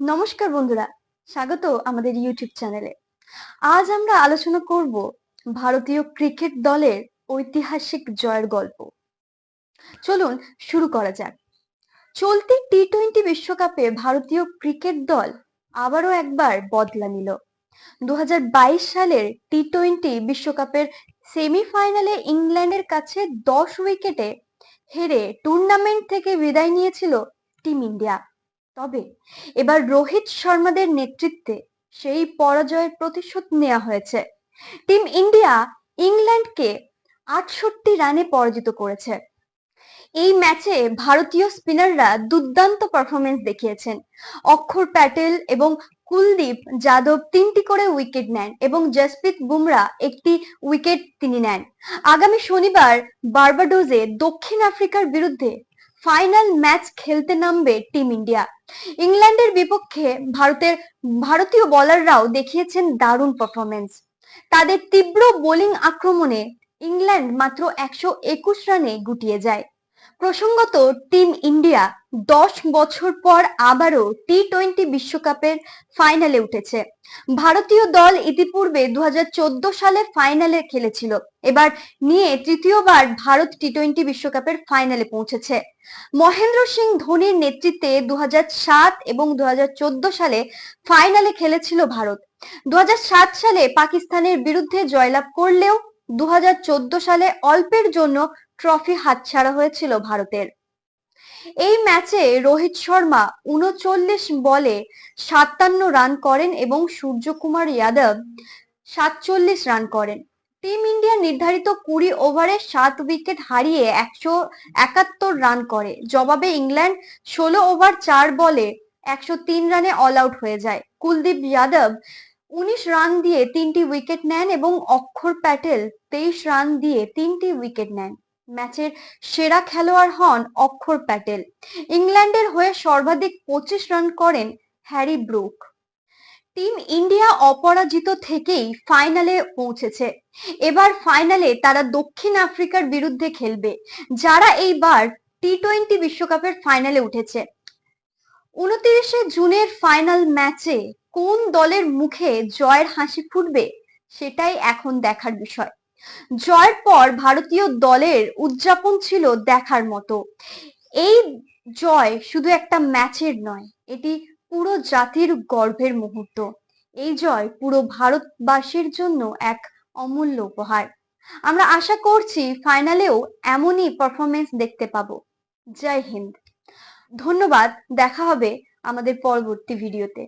নমস্কার বন্ধুরা, স্বাগত আমাদের ইউটিউব চ্যানেলে আজ আমরা আলোচনা করব ভারতীয় ক্রিকেট দলের ঐতিহাসিক জয়ের গল্প। চলুন শুরু করা যাক। চলতি টি টোয়েন্টি বিশ্বকাপে ভারতীয় ক্রিকেট দল আবারও একবার বদলা নিল। দু হাজার বাইশ সালের টি টোয়েন্টি বিশ্বকাপের সেমিফাইনালে ইংল্যান্ডের কাছে দশ উইকেটে হেরে টুর্নামেন্ট থেকে বিদায় নিয়েছিল টিম ইন্ডিয়া তবে এবার রোহিত শর্মাদের নেতৃত্বে সেই পরাজয়ের প্রতিশোধ নেওয়া হয়েছে। টিম ইন্ডিয়া ইংল্যান্ডকে আটষট্টি রানে পরাজিত করেছে। এই ম্যাচে ভারতীয় স্পিনাররা দুর্দান্ত পারফরমেন্স দেখিয়েছেন। অক্ষর প্যাটেল এবং কুলদীপ যাদব তিনটি করে উইকেট নেন এবং জসপ্রীত বুমরা একটি উইকেট তিনি নেন। আগামী শনিবার বার্বাডোজে দক্ষিণ আফ্রিকার বিরুদ্ধে ফাইনাল ম্যাচ খেলতে নামবে টিম ইন্ডিয়া। ইংল্যান্ডের বিপক্ষে ভারতের, ভারতীয় বলাররাও দেখিয়েছেন দারুণ পারফরমেন্স তাদের তীব্র বোলিং আক্রমণে ইংল্যান্ড মাত্র একশো একুশ রানে গুটিয়ে যায়। প্রসঙ্গত টিম ইন্ডিয়া দশ বছর পর আবারও টি টোয়েন্টি বিশ্বকাপের ফাইনালে উঠেছে। ভারতীয় দল ইতিপূর্বে দু সালে ফাইনালে খেলেছিল। এবার নিয়ে তৃতীয়বার ভারত টি টোয়েন্টি বিশ্বকাপের ফাইনালে পৌঁছেছে। মহেন্দ্র সিং ধোনির নেতৃত্বে দু হাজার সাত এবং দু হাজার চোদ্দ সালে ফাইনালে খেলেছিল ভারত। দু হাজার সাত সালে পাকিস্তানের বিরুদ্ধে জয়লাভ করলেও দু হাজার চোদ্দ সালে অল্পের জন্য ট্রফি হাতছাড়া হয়েছিল ভারতের। এই ম্যাচে রোহিত শর্মা উনচল্লিশ বলে সাতান্ন রান করেন এবং সূর্যকুমার যাদব সাতচল্লিশ রান করেন। টিম ইন্ডিয়া নির্ধারিত কুড়ি ওভারে সাত উইকেট হারিয়ে একশো একাত্তর রান করে। জবাবে ইংল্যান্ড ষোলো ওভার চার বলে একশো তিন রানে অল আউট হয়ে যায়। কুলদীপ যাদব উনিশ রান দিয়ে তিনটি উইকেট নেন এবং অক্ষর প্যাটেল তেইশ রান দিয়ে তিনটি উইকেট নেন। ম্যাচের সেরা খেলোয়াড় হন অক্ষর প্যাটেল। ইংল্যান্ডের হয়ে সর্বাধিক পঁচিশ রান করেন হ্যারি ব্রুক। টিম ইন্ডিয়া অপরাজিত থেকেই ফাইনালে পৌঁছেছে। এবার ফাইনালে তারা দক্ষিণ আফ্রিকার বিরুদ্ধে খেলবে, যারা এইবার টি টোয়েন্টি বিশ্বকাপের ফাইনালে উঠেছে। উনত্রিশে জুনের ফাইনাল ম্যাচে কোন দলের মুখে জয়ের হাসি ফুটবে, সেটাই এখন দেখার বিষয়। জয়ের পর ভারতীয় দলের উদযাপন ছিল দেখার মতো। এই জয় শুধু একটা ম্যাচের নয়, এটি পুরো জাতির গর্বের মুহূর্ত। এই জয় পুরো ভারতবাসীর জন্য এক অমূল্য উপহার। আমরা আশা করছি ফাইনালেও এমনই পারফরমেন্স দেখতে পাবো। জয় হিন্দ। ধন্যবাদ, দেখা হবে আমাদের পরবর্তী ভিডিওতে।